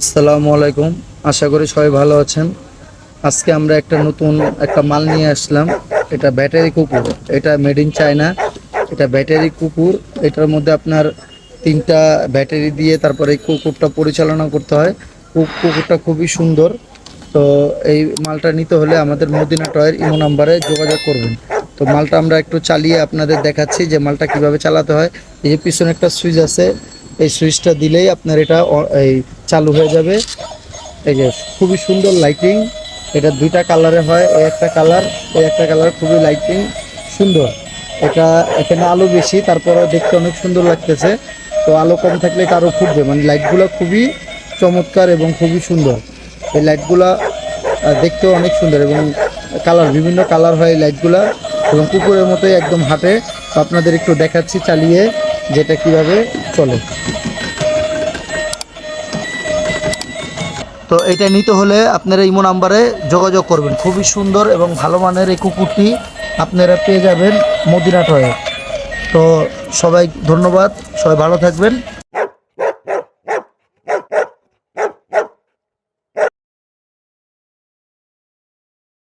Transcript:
আসসালামু আলাইকুম। আশা করি সবাই ভালো আছেন। আজকে আমরা একটা নতুন একটা মাল নিয়ে আসলাম। এটা ব্যাটারি কুকুর। এটা মেড ইন চায়না এটা ব্যাটারি কুকুর। এটার মধ্যে আপনার তিনটা ব্যাটারি দিয়ে তারপরে এই কুকুরটা পরিচালনা করতে হয়। কুকুরটা খুবই সুন্দর। তো এই মালটা নিতে হলে আমাদের মদিনা টয়ের ইমো নাম্বারে যোগাযোগ করবেন। তো মালটা আমরা একটু চালিয়ে আপনাদের দেখাচ্ছি যে মালটা কীভাবে চালাতে হয়। এই যে পিছনে একটা সুইচ আছে। এই সুইচটা দিলেই আপনার এটা এই চালু হয়ে যাবে। এই যে খুবই সুন্দর লাইটিং এটা দুইটা কালারে হয়, এই একটা কালার এই একটা কালার খুবই লাইটিং সুন্দর। এটা এখানে আলো বেশি তারপরে দেখতে অনেক সুন্দর লাগতেছে। তো আলো কম থাকলে আরও ফুটবে মানে লাইটগুলো খুবই চমৎকার এবং খুবই সুন্দর। এই লাইটগুলা দেখতেও অনেক সুন্দর এবং কালার বিভিন্ন কালার হয় লাইটগুলা এবং কুকুরের মতোই একদম হাঁটে। তো আপনাদের একটু দেখাচ্ছি চালিয়ে, যেটা কীভাবে চলে। তো এটা নিতে হলে আপনারা ইমো নাম্বারে যোগাযোগ করবেন। খুবই সুন্দর এবং ভালো মানের এই কুকুরটি আপনারা পেয়ে যাবেন মদিনা টয়ে। তো সবাই ধন্যবাদ, সবাই ভালো থাকবেন।